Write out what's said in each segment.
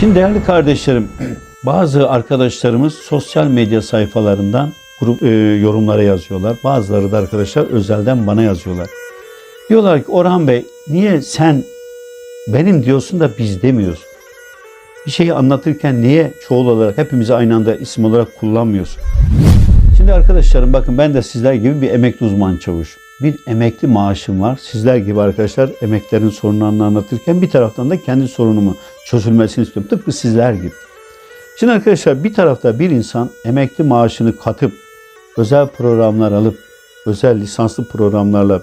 Şimdi değerli kardeşlerim, bazı arkadaşlarımız sosyal medya sayfalarından grup e, yorumlara yazıyorlar. Bazıları da arkadaşlar özelden bana yazıyorlar. Diyorlar ki Orhan Bey niye sen benim diyorsun da biz demiyorsun? Bir şeyi anlatırken niye çoğul olarak hepimizi aynı anda isim olarak kullanmıyorsun? Şimdi arkadaşlarım bakın ben de sizler gibi bir emekli uzman çavuşum. Bir emekli maaşım var. Sizler gibi arkadaşlar emeklerin sorunlarını anlatırken bir taraftan da kendi sorunumu çözülmesini istiyorum. Tıpkı sizler gibi. Şimdi arkadaşlar bir tarafta bir insan emekli maaşını katıp özel programlar alıp özel lisanslı programlarla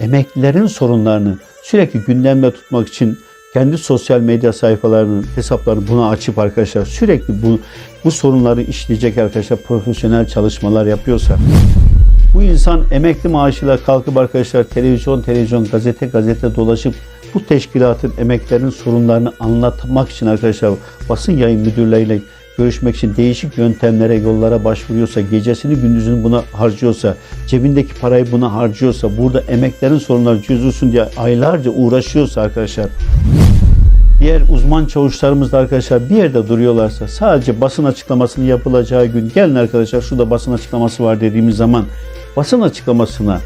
emeklilerin sorunlarını sürekli gündemde tutmak için kendi sosyal medya sayfalarının hesaplarını buna açıp arkadaşlar sürekli bu, bu sorunları işleyecek arkadaşlar profesyonel çalışmalar yapıyorsa insan emekli maaşıyla kalkıp arkadaşlar televizyon televizyon gazete gazete dolaşıp bu teşkilatın emeklerin sorunlarını anlatmak için arkadaşlar basın yayın müdürleriyle görüşmek için değişik yöntemlere, yollara başvuruyorsa, gecesini gündüzünü buna harcıyorsa, cebindeki parayı buna harcıyorsa, burada emeklerin sorunları çözülsün diye aylarca uğraşıyorsa arkadaşlar, diğer uzman çavuşlarımız da arkadaşlar bir yerde duruyorlarsa sadece basın açıklamasının yapılacağı gün gelin arkadaşlar şurada basın açıklaması var dediğimiz zaman basın açıklamasına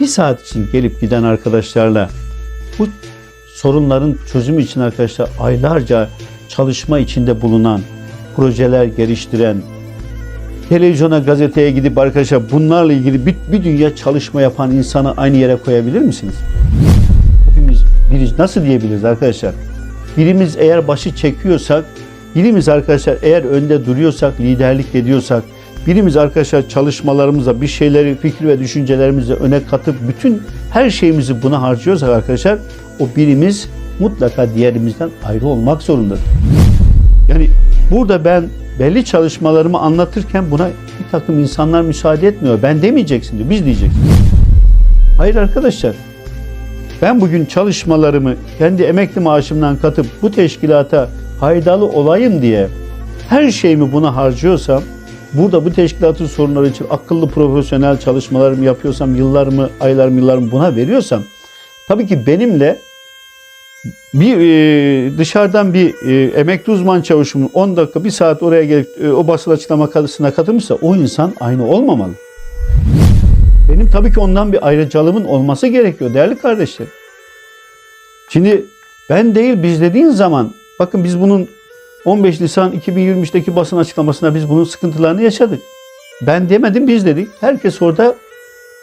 bir saat için gelip giden arkadaşlarla bu sorunların çözümü için arkadaşlar aylarca çalışma içinde bulunan, projeler geliştiren, televizyona, gazeteye gidip arkadaşlar bunlarla ilgili bir, bir dünya çalışma yapan insanı aynı yere koyabilir misiniz? Hepimiz biri nasıl diyebiliriz arkadaşlar? Birimiz eğer başı çekiyorsak, birimiz arkadaşlar eğer önde duruyorsak, liderlik ediyorsak, birimiz arkadaşlar çalışmalarımıza bir şeyleri, fikir ve düşüncelerimizi öne katıp bütün her şeyimizi buna harcıyorsak arkadaşlar o birimiz mutlaka diğerimizden ayrı olmak zorundadır. Yani burada ben belli çalışmalarımı anlatırken buna bir takım insanlar müsaade etmiyor. Ben demeyeceksin diyor, biz diyeceksin. Hayır arkadaşlar, ben bugün çalışmalarımı kendi emekli maaşımdan katıp bu teşkilata faydalı olayım diye her şeyimi buna harcıyorsam, burada bu teşkilatın sorunları için akıllı profesyonel çalışmalarımı yapıyorsam, yıllarımı, aylarımı, yıllarımı buna veriyorsam, tabii ki benimle bir e, dışarıdan bir e, emekli uzman çavuşumun 10 dakika, bir saat oraya gelip e, o basın açıklamasına katılmışsa o insan aynı olmamalı. Benim tabii ki ondan bir ayrıcalığımın olması gerekiyor değerli kardeşlerim. Şimdi ben değil biz dediğin zaman bakın biz bunun 15 Nisan 2023'teki basın açıklamasında biz bunun sıkıntılarını yaşadık. Ben demedim biz dedik. Herkes orada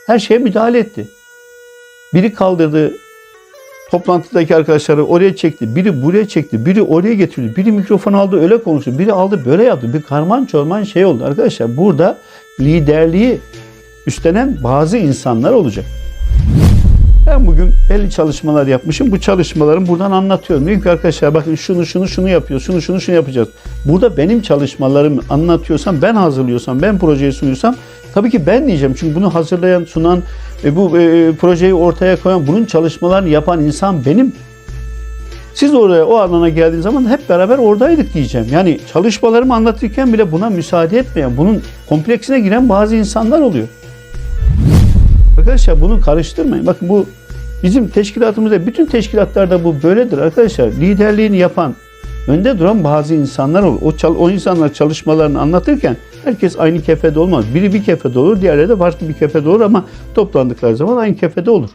her şeye müdahale etti. Biri kaldırdı toplantıdaki arkadaşları oraya çekti. Biri buraya çekti. Biri oraya getirdi. Biri mikrofon aldı öyle konuştu. Biri aldı böyle yaptı. Bir karman çorman şey oldu arkadaşlar. Burada liderliği üstlenen bazı insanlar olacak. Ben bugün belli çalışmalar yapmışım. Bu çalışmalarımı buradan anlatıyorum. Diyorum ki arkadaşlar bakın şunu şunu şunu yapıyor, şunu şunu şunu yapacağız. Burada benim çalışmalarımı anlatıyorsam, ben hazırlıyorsam, ben projeyi sunuyorsam tabii ki ben diyeceğim. Çünkü bunu hazırlayan, sunan, bu e, projeyi ortaya koyan, bunun çalışmalarını yapan insan benim. Siz oraya o alana geldiğiniz zaman hep beraber oradaydık diyeceğim. Yani çalışmalarımı anlatırken bile buna müsaade etmeyen, bunun kompleksine giren bazı insanlar oluyor. Arkadaşlar bunu karıştırmayın. Bakın bu bizim teşkilatımızda, bütün teşkilatlarda bu böyledir arkadaşlar. Liderliğini yapan, önde duran bazı insanlar olur. O, o insanlar çalışmalarını anlatırken herkes aynı kefede olmaz. Biri bir kefede olur, diğerleri de farklı bir kefede olur ama toplandıkları zaman aynı kefede olur.